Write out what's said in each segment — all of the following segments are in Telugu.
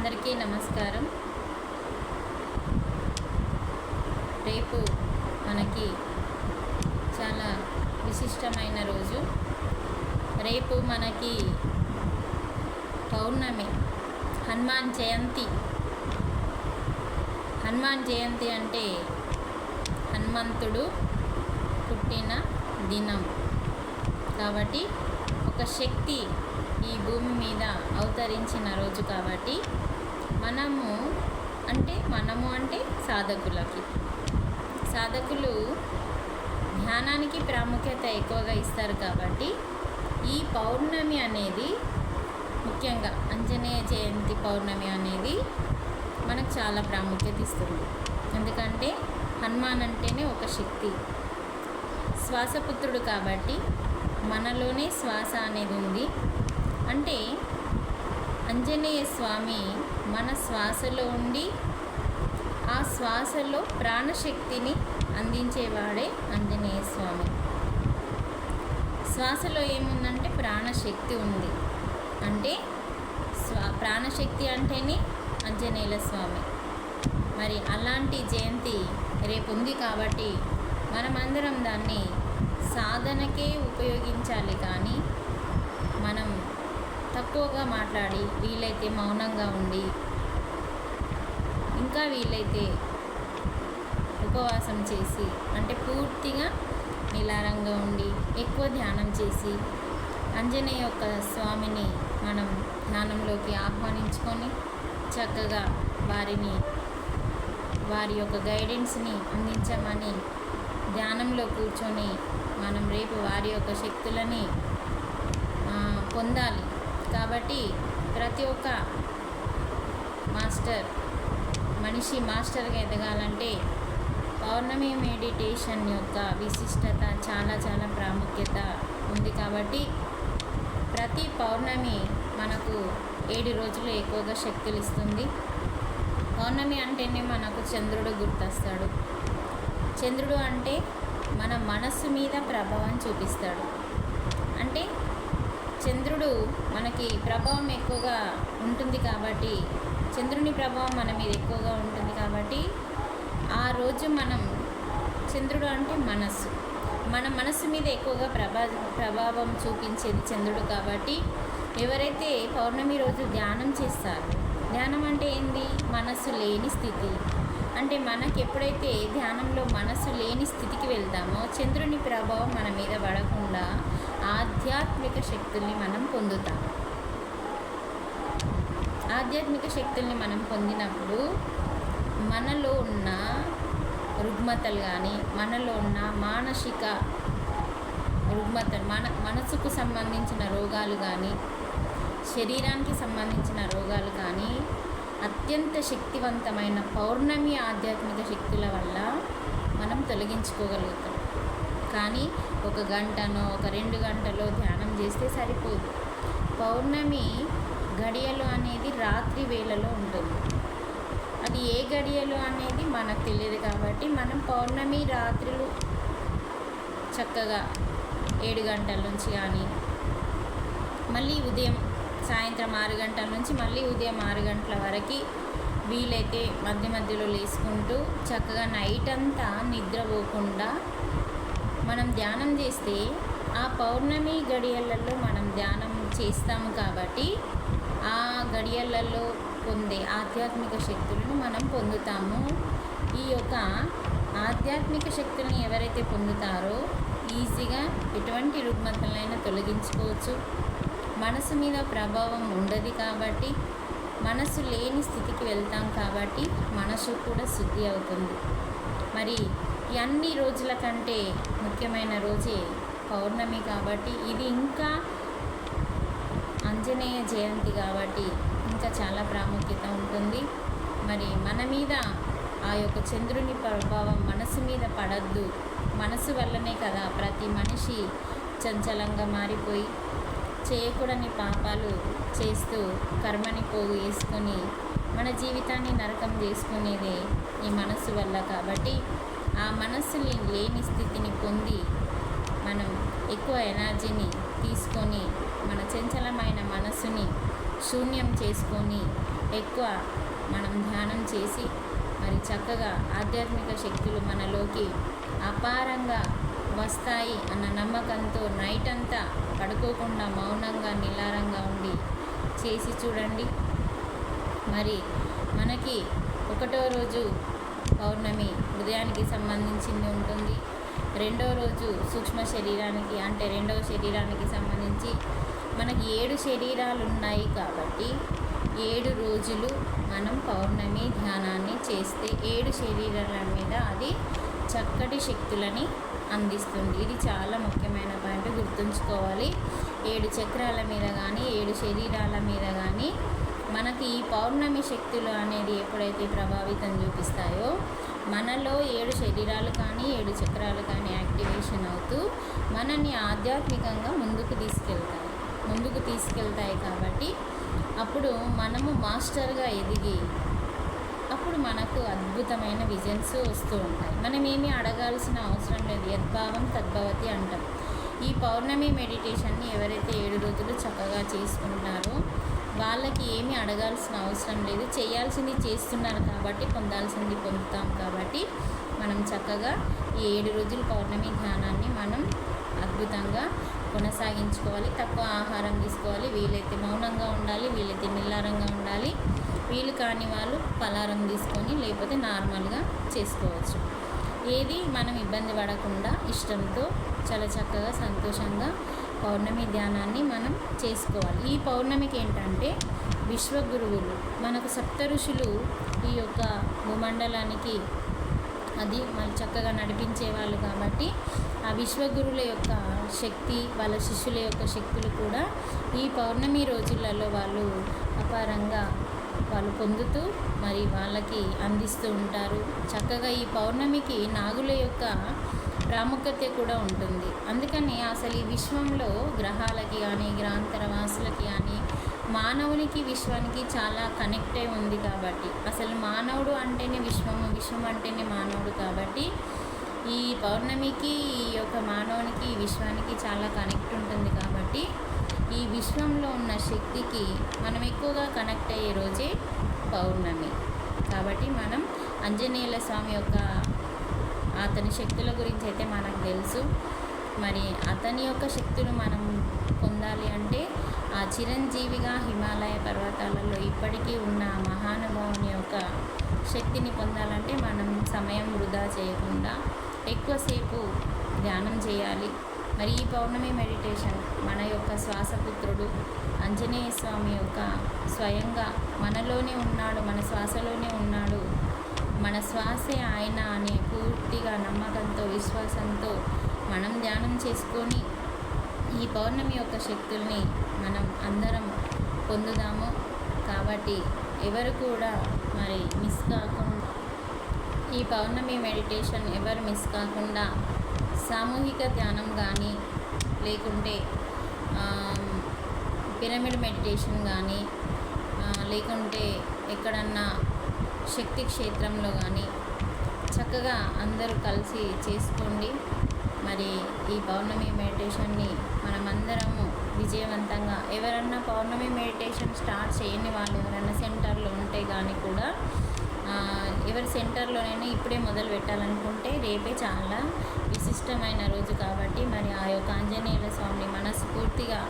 అందరికీ నమస్కారం. రేపు మనకి చాలా విశిష్టమైన రోజు. రేపు మనకి పౌర్ణమి హనుమాన్ జయంతి. హనుమాన్ జయంతి అంటే హనుమంతుడు పుట్టిన దినం. కాబట్టి ఒక శక్తి ఈ భూమి మీద అవతరించిన రోజు కాబట్టి మనము అంటే మనము అంటే సాధకులకి. సాధకులు ధ్యానానికి ప్రాముఖ్యత ఎక్కువగా ఇస్తారు కాబట్టి ఈ పౌర్ణమి అనేది ముఖ్యంగా ఆంజనేయ జయంతి పౌర్ణమి అనేది మనకు చాలా ప్రాముఖ్యత ఇస్తుంది. ఎందుకంటే హనుమాన్ అంటేనే ఒక శక్తి. శ్వాసపుత్రుడు కాబట్టి మనలోనే శ్వాస అనేది ఉంది. అంటే ఆంజనేయ స్వామి మన శ్వాసలో ఉండి ఆ శ్వాసలో ప్రాణశక్తిని అందించేవాడే ఆంజనేయ స్వామి. శ్వాసలో ఏముందంటే ప్రాణశక్తి ఉంది. అంటే స్వా ప్రాణశక్తి అంటేనే ఆంజనేయుల స్వామి. మరి అలాంటి జయంతి రేపు ఉంది కాబట్టి మనమందరం దాన్ని సాధనకే ఉపయోగించాలి కానీ మనం తక్కువగా మాట్లాడి వీలైతే మౌనంగా ఉండి ఇంకా వీలైతే ఉపవాసం చేసి అంటే పూర్తిగా నిలారంగా ఉండి ఎక్కువ ధ్యానం చేసి అంజనేయ యొక్క స్వామిని మనం ధ్యానంలోకి ఆహ్వానించుకొని చక్కగా వారిని వారి యొక్క గైడెన్స్ని అందించమని ధ్యానంలో కూర్చొని మనం రేపు వారి యొక్క శక్తులని పొందాలి. కాబట్టి ప్రతి ఒక్క మాస్టర్ మనిషి మాస్టర్గా ఎదగాలంటే పౌర్ణమి మెడిటేషన్ యొక్క విశిష్టత చాలా చాలా ప్రాముఖ్యత ఉంది కాబట్టి ప్రతి పౌర్ణమి మనకు ఏడు రోజులు ఎక్కువగా శక్తులు ఇస్తుంది. పౌర్ణమి అంటేనే మనకు చంద్రుడు గుర్తొస్తాడు. చంద్రుడు అంటే మన మనస్సు మీద ప్రభావం చూపిస్తాడు. అంటే చంద్రుడు మనకి ప్రభావం ఎక్కువగా ఉంటుంది కాబట్టి చంద్రుని ప్రభావం మన మీద ఎక్కువగా ఉంటుంది కాబట్టి ఆ రోజు మనం చంద్రుడు అంటే మనస్సు. మన మనసు మీద ఎక్కువగా ప్రభా ప్రభావం చూపించేది చంద్రుడు కాబట్టి ఎవరైతే పౌర్ణమి రోజు ధ్యానం చేస్తారో ధ్యానం అంటే ఏంది? మనస్సు లేని స్థితి. అంటే మనకి ఎప్పుడైతే ధ్యానంలో మనస్సు లేని స్థితికి వెళ్తామో చంద్రుని ప్రభావం మన మీద పడకుండా ఆధ్యాత్మిక శక్తుల్ని మనం పొందుతాం. ఆధ్యాత్మిక శక్తుల్ని మనం పొందినప్పుడు మనలో ఉన్న రుగ్మతలు కానీ మనలో ఉన్న మానసిక రుగ్మతలు మన మనసుకు సంబంధించిన రోగాలు కానీ శరీరానికి సంబంధించిన రోగాలు కానీ అత్యంత శక్తివంతమైన పౌర్ణమి ఆధ్యాత్మిక శక్తుల వల్ల మనం తొలగించుకోగలుగుతాం. కానీ ఒక గంటనో ఒక రెండు గంటలో ధ్యానం చేస్తే సరిపోదు. పౌర్ణమి గడియలు అనేది రాత్రి వేళలో ఉంటుంది. అది ఏ గడియలు అనేది మనకు తెలియదు కాబట్టి మనం పౌర్ణమి రాత్రులు చక్కగా ఏడు గంటల నుంచి కానీ మళ్ళీ ఉదయం సాయంత్రం ఆరు గంటల నుంచి మళ్ళీ ఉదయం ఆరు గంటల వరకు వీలైతే మధ్య మధ్యలో లేసుకుంటూ చక్కగా నైట్ అంతా నిద్రపోకుండా మనం ధ్యానం చేస్తే ఆ పౌర్ణమి గడియలలో మనం ధ్యానం చేస్తాము కాబట్టి ఆ గడియలలో పొందే ఆధ్యాత్మిక శక్తులను మనం పొందుతాము. ఈ యొక్క ఆధ్యాత్మిక శక్తులను ఎవరైతే పొందుతారో ఈజీగా ఎటువంటి రుగ్మతలైనా తొలగించుకోవచ్చు. మనసు మీద ప్రభావం ఉండదు కాబట్టి మనసు లేని స్థితికి వెళ్తాం కాబట్టి మనసు కూడా శుద్ధి అవుతుంది. మరి ఈ అన్ని రోజుల కంటే ముఖ్యమైన రోజే పౌర్ణమి కాబట్టి ఇది ఇంకా ఆంజనేయ జయంతి కాబట్టి ఇంకా చాలా ప్రాముఖ్యత ఉంటుంది. మరి మన మీద ఆ యొక్క చంద్రుని ప్రభావం మనసు మీద పడద్దు. మనసు వల్లనే కదా ప్రతి మనిషి చంచలంగా మారిపోయి చేయకూడని పాపాలు చేస్తూ కర్మని పోగు వేసుకొని మన జీవితాన్ని నరకం చేసుకునేదే ఈ మనసు వల్ల కాబట్టి ఆ మనస్సుని లేని స్థితిని పొంది మనం ఎక్కువ ఎనర్జీని తీసుకొని మన చంచలమైన మనస్సుని శూన్యం చేసుకొని ఎక్కువ మనం ధ్యానం చేసి మరి చక్కగా ఆధ్యాత్మిక శక్తులు మనలోకి అపారంగా వస్తాయి అన్న నమ్మకంతో నైట్ అంతా పడుకోకుండా మౌనంగా నిలారంగా ఉండి చేసి చూడండి. మరి మనకి ఒకటో రోజు పౌర్ణమి హృదయానికి సంబంధించింది ఉంటుంది. రెండో రోజు సూక్ష్మ శరీరానికి అంటే రెండవ శరీరానికి సంబంధించి మనకి ఏడు శరీరాలు ఉన్నాయి కాబట్టి ఏడు రోజులు మనం పౌర్ణమి ధ్యానాన్ని చేస్తే ఏడు శరీరాల మీద అది చక్కటి శక్తులని అందిస్తుంది. ఇది చాలా ముఖ్యమైన పాయింట్ గుర్తుంచుకోవాలి. ఏడు చక్రాల మీద కానీ ఏడు శరీరాల మీద కానీ మనకి ఈ పౌర్ణమి శక్తులు అనేది ఎప్పుడైతే ప్రభావితం చూపిస్తాయో మనలో ఏడు శరీరాలు కానీ ఏడు చక్రాలు కానీ యాక్టివేషన్ అవుతూ మనని ఆధ్యాత్మికంగా ముందుకు తీసుకెళ్తాయి. ముందుకు తీసుకెళ్తాయి కాబట్టి అప్పుడు మనము మాస్టర్గా ఎదిగి అప్పుడు మనకు అద్భుతమైన విజన్స్ వస్తూ ఉంటాయి. మనం ఏమీ అడగాల్సిన అవసరం లేదు. యద్భావం తద్భవతి అంటాం. ఈ పౌర్ణమి మెడిటేషన్ని ఎవరైతే ఏడు రోజులు చక్కగా చేసుకుంటారో వాళ్ళకి ఏమీ అడగాల్సిన అవసరం లేదు. చేయాల్సింది చేస్తున్నారు కాబట్టి పొందాల్సింది పొందుతాం కాబట్టి మనం చక్కగా ఈ ఏడు రోజుల పౌర్ణమి ధ్యానాన్ని మనం అద్భుతంగా కొనసాగించుకోవాలి. తక్కువ ఆహారం తీసుకోవాలి. వీలైతే మౌనంగా ఉండాలి వీలైతే నిల్లారంగా ఉండాలి. వీలు కాని వాళ్ళు పలారం తీసుకొని లేకపోతే నార్మల్గా చేసుకోవచ్చు. ఏది మనం ఇబ్బంది పడకుండా ఇష్టంతో చాలా చక్కగా సంతోషంగా పౌర్ణమి ధ్యానాన్ని మనం చేసుకోవాలి. ఈ పౌర్ణమికి ఏంటంటే విశ్వగురువులు మనకు సప్త ఋషులు ఈ యొక్క భూమండలానికి అది మళ్ళీ చక్కగా నడిపించే వాళ్ళు కాబట్టి ఆ విశ్వగురువుల యొక్క శక్తి వాళ్ళ శిష్యుల యొక్క శక్తులు కూడా ఈ పౌర్ణమి రోజులలో వాళ్ళు అపారంగా వాళ్ళు పొందుతూ మరి వాళ్ళకి అందిస్తూ ఉంటారు. చక్కగా ఈ పౌర్ణమికి నాగుల యొక్క ప్రాముఖ్యత కూడా ఉంటుంది. అందుకని అసలు ఈ విశ్వంలో గ్రహాలకి కానీ గ్రాంతర వాసులకి కానీ మానవునికి విశ్వానికి చాలా కనెక్ట్ అయి ఉంది కాబట్టి అసలు మానవుడు అంటేనే విశ్వము విశ్వం అంటేనే మానవుడు కాబట్టి ఈ పౌర్ణమికి ఈ యొక్క మానవునికి ఈ విశ్వానికి చాలా కనెక్ట్ ఉంటుంది కాబట్టి ఈ విశ్వంలో ఉన్న శక్తికి మనం ఎక్కువగా కనెక్ట్ అయ్యే రోజే పౌర్ణమి. కాబట్టి మనం ఆంజనేయుల స్వామి యొక్క అతని శక్తుల గురించి అయితే మనకు తెలుసు. మరి అతని యొక్క శక్తులు మనం పొందాలి అంటే ఆ చిరంజీవిగా హిమాలయ పర్వతాలలో ఇప్పటికీ ఉన్న మహానుభావుని యొక్క శక్తిని పొందాలంటే మనం సమయం వృధా చేయకుండా ఎక్కువసేపు ధ్యానం చేయాలి. మరి ఈ పౌర్ణమి మెడిటేషన్ మన యొక్క శ్వాసపుత్రుడు ఆంజనేయ స్వామి యొక్క స్వయంగా మనలోనే ఉన్నాడు మన శ్వాసలోనే ఉన్నాడు మన శ్వాసే ఆయన అనే పూర్తిగా నమ్మకంతో విశ్వాసంతో మనం ధ్యానం చేసుకొని ఈ పౌర్ణమి యొక్క శక్తుల్ని మనం అందరం పొందుదాము. కాబట్టి ఎవరు కూడా మరి మిస్ కాకుండా ఈ పౌర్ణమి మెడిటేషన్ ఎవరు మిస్ కాకుండా సామూహిక ధ్యానం కానీ లేకుంటే పిరమిడ్ మెడిటేషన్ కానీ లేకుంటే ఎక్కడన్నా శక్తి క్షేత్రంలో కానీ చక్కగా అందరూ కలిసి చేసుకోండి. మరి ఈ పౌర్ణమి మెడిటేషన్ని మనమందరము విజయవంతంగా ఎవరన్నా పౌర్ణమి మెడిటేషన్ స్టార్ట్ చేయని వాళ్ళు ఎవరైనా సెంటర్లో ఉంటే కానీ కూడా ఎవరి సెంటర్లోనైనా ఇప్పుడే మొదలు పెట్టాలనుకుంటే రేపే చాలా విశిష్టమైన రోజు కాబట్టి మరి ఆ యొక్క ఆంజనేయుల స్వామిని మనస్ఫూర్తిగా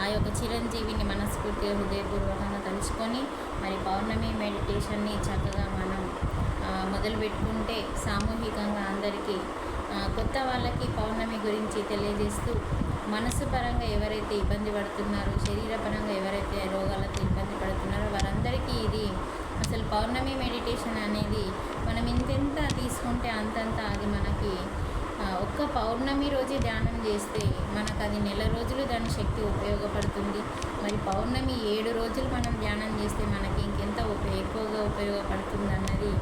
ఆ యొక్క చిరంజీవిని మనస్ఫూర్తిగా హృదయపూర్వకంగా తలుచుకొని మరి పౌర్ణమి మెడిటేషన్ని చక్కగా మనం మొదలుపెట్టుకుంటే మొదలు పెట్టుకుంటే సామూహికంగా అందరికీ కొత్త వాళ్ళకి పౌర్ణమి గురించి తెలియజేస్తూ మనసు పరంగా ఎవరైతే ఇబ్బంది పడుతున్నారో శరీరపరంగా ఎవరైతే రోగాలతో ఇబ్బంది పడుతున్నారో వారందరికీ ఇది అసలు పౌర్ణమి మెడిటేషన్ అనేది మనం ఇంతెంత తీసుకుంటే అంతంత అది మనకి ఒక్క పౌర్ణమి రోజే ధ్యానం చేస్తే మనకు అది నెల రోజులు దాని శక్తి ఉపయోగపడుతుంది. మరి పౌర్ణమి ఏడు రోజులు మనం ధ్యానం చేస్తే మనకి ఇంకెంత ఉప ఎక్కువగా ఉపయోగపడుతుంది అన్నది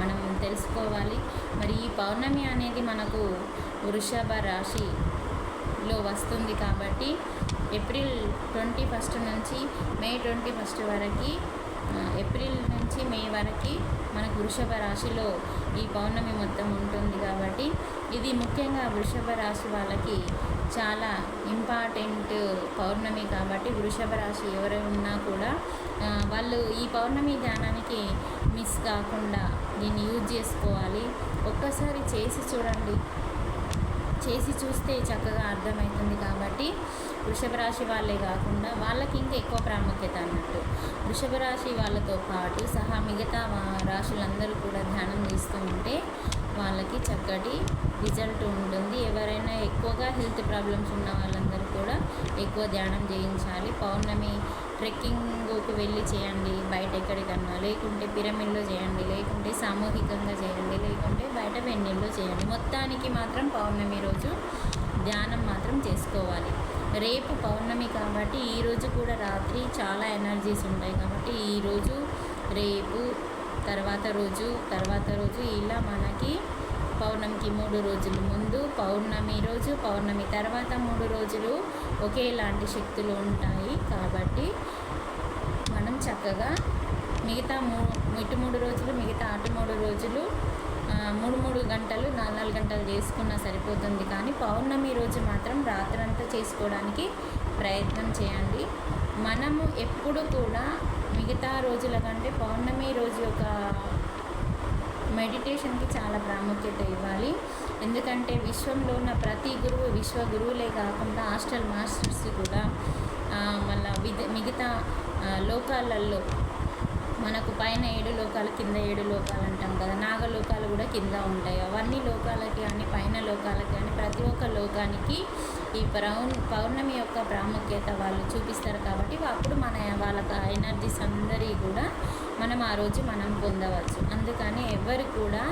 మనం తెలుసుకోవాలి. మరి ఈ పౌర్ణమి అనేది మనకు వృషభ రాశిలో వస్తుంది కాబట్టి ఏప్రిల్ ట్వంటీ ఫస్ట్ నుంచి మే ట్వంటీ ఫస్ట్ వరకు ఏప్రిల్ నుంచి మే వరకు మనకు వృషభ రాశిలో ఈ పౌర్ణమి మొత్తం ఉంటుంది కాబట్టి ఇది ముఖ్యంగా వృషభ రాశి వాళ్ళకి చాలా ఇంపార్టెంట్ పౌర్ణమి కాబట్టి వృషభ రాశి ఎవరు ఉన్నా కూడా వాళ్ళు ఈ పౌర్ణమి ధ్యానానికి మిస్ కాకుండా దీన్ని యూజ్ చేసుకోవాలి. ఒక్కసారి చేసి చూడండి. చేసి చూస్తే చక్కగా అర్థమవుతుంది కాబట్టి వృషభ రాశి వాళ్ళే కాకుండా వాళ్ళకి ఇంకా ఎక్కువ ప్రాముఖ్యత అన్నట్టు. వృషభ రాశి వాళ్ళతో పాటు సహా మిగతా రాశులందరూ కూడా ధ్యానం చేస్తూ ఉంటే వాళ్ళకి చక్కటి రిజల్ట్ ఉంటుంది. ఎవరైనా ఎక్కువగా హెల్త్ ప్రాబ్లమ్స్ ఉన్న వాళ్ళందరూ కూడా ఎక్కువ ధ్యానం చేయించాలి. పౌర్ణమి ట్రెక్కింగ్కి వెళ్ళి చేయండి బయట ఎక్కడికన్నా లేకుంటే పిరమిడ్లో చేయండి లేకుంటే సామూహికంగా చేయండి లేకుంటే బయట వెన్నెల్లో చేయండి. మొత్తానికి మాత్రం పౌర్ణమి రోజు ధ్యానం మాత్రం చేసుకోవాలి. రేపు పౌర్ణమి కాబట్టి ఈరోజు కూడా రాత్రి చాలా ఎనర్జీస్ ఉంటాయి కాబట్టి ఈరోజు రేపు తర్వాత రోజు తర్వాత రోజు ఇలా మనకి పౌర్ణమికి మూడు రోజులు ముందు పౌర్ణమి రోజు పౌర్ణమి తర్వాత మూడు రోజులు ఒకేలాంటి శక్తులు ఉంటాయి. కాబట్టి మనం చక్కగా మిగతా మూ ఇటు మూడు రోజులు మిగతా అటు మూడు రోజులు మూడు మూడు గంటలు నాలుగు నాలుగు గంటలు చేసుకున్నా సరిపోతుంది. కానీ పౌర్ణమి రోజు మాత్రం రాత్రంతా చేసుకోవడానికి ప్రయత్నం చేయండి. మనము ఎప్పుడు కూడా మిగతా రోజుల కంటే పౌర్ణమి రోజు ఒక మెడిటేషన్కి చాలా ప్రాముఖ్యత ఇవ్వాలి. ఎందుకంటే విశ్వంలో ఉన్న ప్రతి గురువు విశ్వ గురువులే కాకుండా హాస్టల్ మాస్టర్స్ కూడా మళ్ళీ మళ్ళా విద మిగతా లోకాలలో మనకు పైన ఏడు లోకాలు కింద ఏడు లోకాలు అంటాం కదా నాగలోకాలు కూడా కింద ఉంటాయి. అవన్నీ లోకాలకి కానీ పైన లోకాలకి కానీ ప్రతి ఒక్క లోకానికి ఈ పౌర్ణ పౌర్ణమి యొక్క ప్రాముఖ్యత వాళ్ళు చూపిస్తారు కాబట్టి అప్పుడు మన వాళ్ళకి ఎనర్జీస్ అందరి కూడా మనం ఆ రోజు మనం పొందవచ్చు. అందుకని ఎవరు కూడా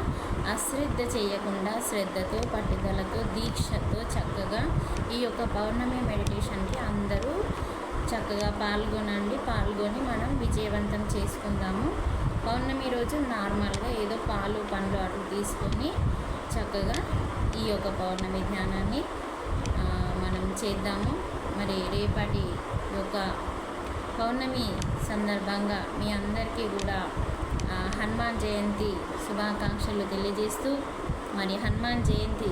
అశ్రద్ధ చేయకుండా శ్రద్ధతో పట్టుదలతో దీక్షతో చక్కగా ఈ యొక్క పౌర్ణమి మెడిటేషన్కి అందరూ చక్కగా పాల్గొనండి. పాల్గొని మనం విజయవంతం చేసుకుందాము. పౌర్ణమి రోజు నార్మల్గా ఏదో పాలు పండ్లు అటు తీసుకొని చక్కగా ఈ యొక్క పౌర్ణమి ధ్యానాన్ని చేద్దాము. మరి రేపటి యొక్క పౌర్ణమి సందర్భంగా మీ అందరికీ కూడా హనుమాన్ జయంతి శుభాకాంక్షలు తెలియజేస్తూ మరి హనుమాన్ జయంతి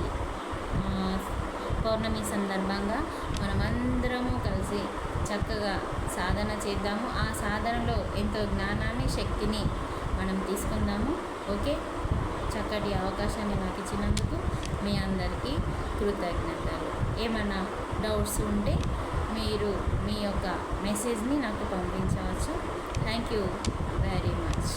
పౌర్ణమి సందర్భంగా మనమందరము కలిసి చక్కగా సాధన చేద్దాము. ఆ సాధనలో ఎంతో జ్ఞానాన్ని శక్తిని మనం తీసుకుందాము. ఓకే? చక్కటి అవకాశాన్ని నాకు ఇచ్చినందుకు మీ అందరికీ కృతజ్ఞతలు. ఏమన్నా డౌట్స్ ఉంటే మీరు మీ యొక్క మెసేజ్ని నాకు పంపించవచ్చు. Thank you very much.